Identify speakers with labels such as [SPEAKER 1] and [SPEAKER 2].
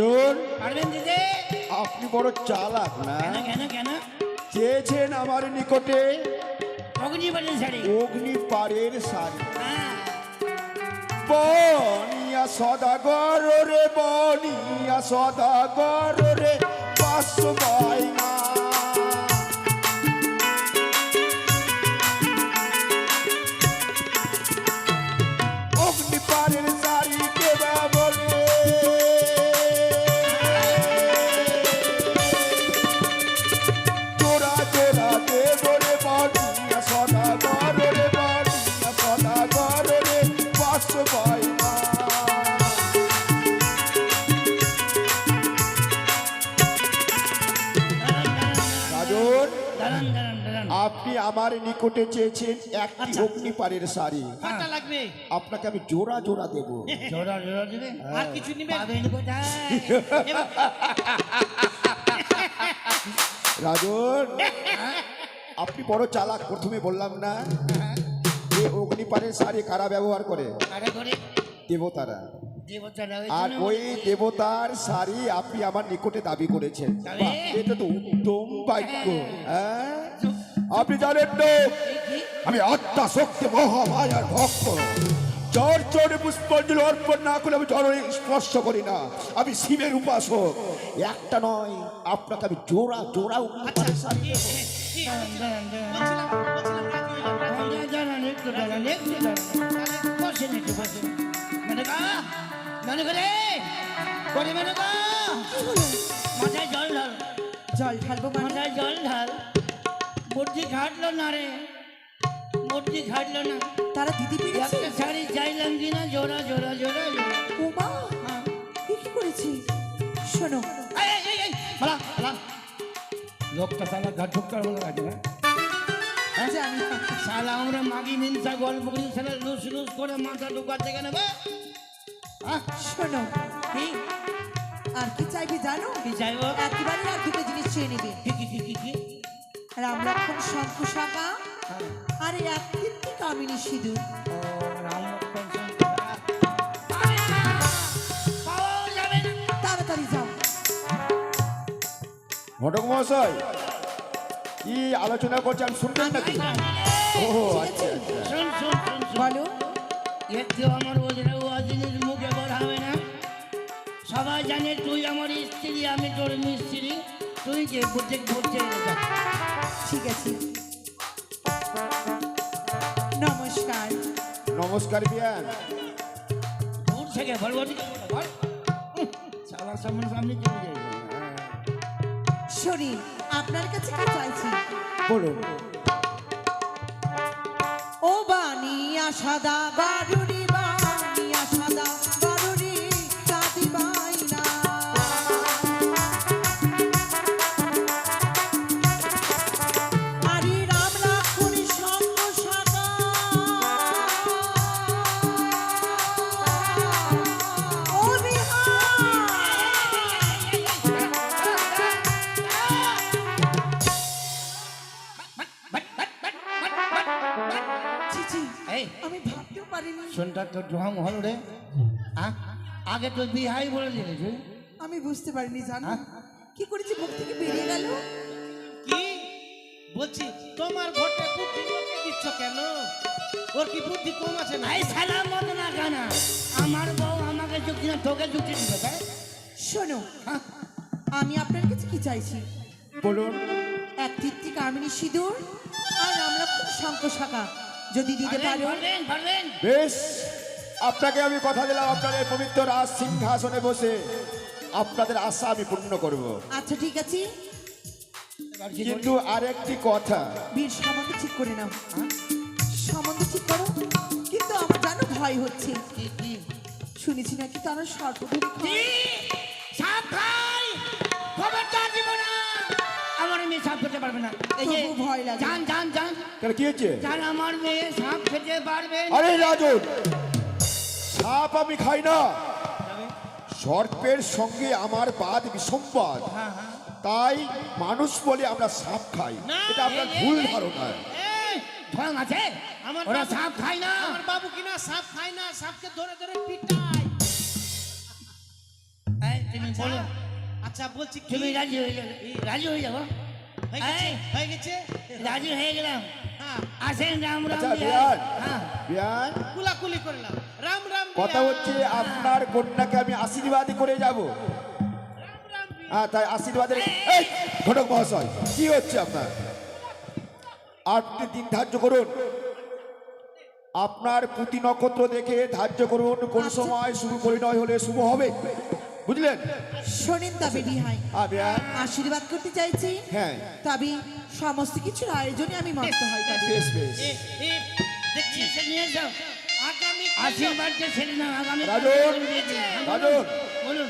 [SPEAKER 1] পারবেন দিদি
[SPEAKER 2] আপনি বড় চালাক না?
[SPEAKER 1] কেন কেন কেন?
[SPEAKER 2] চেয়েছেন আমার নিকটে
[SPEAKER 1] অগ্নি শাড়ি।
[SPEAKER 2] পারের শাড়ি।
[SPEAKER 1] হ্যাঁ।
[SPEAKER 2] বনিয়া সদাগর রে বনিয়া সদাগর রে। আপনি আমার নিকটে চেয়েছেন একটি
[SPEAKER 1] আচ্ছা।
[SPEAKER 2] অগ্নিপারের শাড়ি।
[SPEAKER 3] কটা লাগবে।
[SPEAKER 2] আপনাকে আমি জোড়া জোড়া দেবো।
[SPEAKER 1] জোড়া জোড়া দিবে
[SPEAKER 3] আর কিছু নিবেন
[SPEAKER 1] পাবেন কোথায়?
[SPEAKER 2] রাজন আপনি বড় চালাক প্রথমে বললাম না। যে অগ্নিপারের শাড়ি কারা ব্যবহার করে? দেবতারা।
[SPEAKER 1] দেবতারা
[SPEAKER 2] আর ওই দেবতার শাড়ি আপনি আমার নিকটে দাবি করেছেন। এটা তো উত্তম বাক্য হ্যাঁ। আপনি জানেন তো আমি আত্মা শক্তি মহামায়ার ভক্ত জড় চড়ে পুষ্পাঞ্জলি অর্পণ না করে আমি জড়ে স্পর্শ করি না আমি শিবের উপাসক একটা নয় আপনাকে আমি জোড়া জোড়া।
[SPEAKER 1] মাথায় জল ঢাল
[SPEAKER 4] জল ঢালবো মানে
[SPEAKER 1] মাথায় জল ঢাল বুদ্ধি খাটলো না রে বুদ্ধি খাটলো না
[SPEAKER 4] তারা দিদি পেরেছে
[SPEAKER 1] একটা শাড়ি চাইলাম কিনা জোড়া জোড়া জোড়া হ্যাঁ।
[SPEAKER 4] এ কি করেছি শোনো
[SPEAKER 1] এই, এই, এই, পালা, পালা। লোকটা সালা ঘাট ঢুকতার মনে আছে না শালা আমরা মাগি মিনসা গল্প করি শালা লুস লুস করে মাথা ঢুকাতে কেন বে?
[SPEAKER 4] শোনো
[SPEAKER 1] কি
[SPEAKER 4] আর কি চাইবে জানো
[SPEAKER 1] কি চাইব
[SPEAKER 4] একেবারে আর দুটো জিনিস চেয়ে নেবে
[SPEAKER 1] কি কি কি কি
[SPEAKER 4] রাম লক্ষণ শঙ্খ শাখা। আর এক কামিনী সিঁদুর। তাড়াতাড়ি যাও।
[SPEAKER 2] ঘটক মহাশয় কি আলোচনা করছে আমি শুনবেন নাকি? ও আচ্ছা আচ্ছা।
[SPEAKER 1] শোন, শোন, শোন, শোন।
[SPEAKER 4] বলো।
[SPEAKER 1] একটু আমার ও জিনিস মুখে বলাবে না। সবাই জানে তুই আমার স্ত্রী আমি তোর মিস্ত্রি। তুই যে বুঝে বুঝে
[SPEAKER 4] ঠিক আছে। নমস্কার।
[SPEAKER 2] নমস্কার বিয়ান।
[SPEAKER 1] দূর থেকে বলব শালার সামনে সামনে চলে যাই।
[SPEAKER 4] শরীর আপনার কাছে কি চাইছি?
[SPEAKER 2] বলুন।
[SPEAKER 4] ও বানিয়া সাদা বারুরি
[SPEAKER 1] তো ঢং হল রে আগে তো বিহাই বলে দিলে
[SPEAKER 4] আমি বুঝতে পারিনি জানো? কি করেছি মুখ থেকে বেরিয়ে গেল?
[SPEAKER 3] কি? বলছি তোমার বুদ্ধি লোকে দিচ্ছ কেন? ওর কি বুদ্ধি কম আছে না?
[SPEAKER 1] এই শালা মত না গানা আমার বউ আমাকে যুক্তি না তোকে দিবে তাই
[SPEAKER 4] শোনো
[SPEAKER 1] হ্যাঁ?
[SPEAKER 4] আমি আপনার কাছে কি চাইছি?
[SPEAKER 2] বলুন।
[SPEAKER 4] এক তৃপ্তি কামিনী সিঁদুর আর রামলক্ষণ শঙ্খ শাখা। যদি দিতে পারো
[SPEAKER 2] বেশ আপনাকে আমি কথা দিলাম আপনাদের পবিত্র রাজ সিংহাসনে বসে। আপনাদের আশা আমি পূর্ণ করব।
[SPEAKER 4] আচ্ছা ঠিক আছে।
[SPEAKER 2] কিন্তু আরেকটি কথা।
[SPEAKER 4] বীর সম্বন্ধ ঠিক করে নাও। সম্বন্ধ ঠিক করো। কিন্তু আমার জানো ভয় হচ্ছে।
[SPEAKER 1] কি কি?
[SPEAKER 4] শুনেছি নাকি তারা সর্বদূর
[SPEAKER 1] কি? সাপ খাই খবরদার দিব না আমার মেয়ে সাপ খেতে পারবে না। এই যে
[SPEAKER 4] তবু ভয় লাগে।
[SPEAKER 1] যান যান
[SPEAKER 2] কেন কি হচ্ছে?
[SPEAKER 1] যান আমার মেয়ে সাপ খেতে পারবে না।
[SPEAKER 2] আরে রাজন সাপ আমি খাই না। সর্পের সঙ্গে আমার বাদ বিসম্বাদ।
[SPEAKER 1] হ্যাঁ হ্যাঁ।
[SPEAKER 2] তাই মানুষ বলে আমরা সাপ খাই।
[SPEAKER 3] না,
[SPEAKER 2] এটা আপনার
[SPEAKER 1] এই, এই,
[SPEAKER 2] ভুল
[SPEAKER 1] এই।
[SPEAKER 2] ধারণা।
[SPEAKER 3] এই,
[SPEAKER 1] আছে?
[SPEAKER 3] আমার
[SPEAKER 1] ওরা
[SPEAKER 3] বাবু-
[SPEAKER 1] সাপ খায় না।
[SPEAKER 3] আমার বাবু কিনা সাপ খায় না সাপকে ধরে ধরে পিটায়।
[SPEAKER 1] এই, তুমি বলো
[SPEAKER 3] আচ্ছা বলছি কি?
[SPEAKER 1] তুমি রাজি হয়ে যাবে রাজি হয়ে যাব।
[SPEAKER 3] হয়ে গেছে?
[SPEAKER 1] এই।
[SPEAKER 3] হয়ে গেছে?
[SPEAKER 1] রাজি হয়ে গেলাম।
[SPEAKER 3] হ্যাঁ।
[SPEAKER 1] আসেন রাম রাম
[SPEAKER 2] আচ্ছা
[SPEAKER 1] বিহারী।
[SPEAKER 2] বিয়ান
[SPEAKER 1] হ্যাঁ।
[SPEAKER 2] বিয়ান
[SPEAKER 3] কুলাকুলি করলাম রাম রাম
[SPEAKER 2] কথা হচ্ছে আপনার কন্যাকে আমি আশীর্বাদ করে যাব। হ্যাঁ তাই আশীর্বাদের এই ঘটক মহাশয় কি হচ্ছে আপনার? আপনি দিন ধার্য করুন। আপনার পুঁতি নক্ষত্র দেখে ধার্য করুন। কোন সময় শুভ পরিণয় হলে শুভ হবে? বুঝলেন?
[SPEAKER 4] শোনেন তবে বিহাই
[SPEAKER 2] হ্যাঁ
[SPEAKER 4] আশীর্বাদ করতে চাইছি।
[SPEAKER 2] হ্যাঁ।
[SPEAKER 4] তবে সমস্ত কিছুর আয়োজনে আমি মত হয়
[SPEAKER 3] আগামী
[SPEAKER 1] আশীর্বাদটা ছেড়ে না আগামী
[SPEAKER 2] রাজন, রাজন।
[SPEAKER 1] বলুন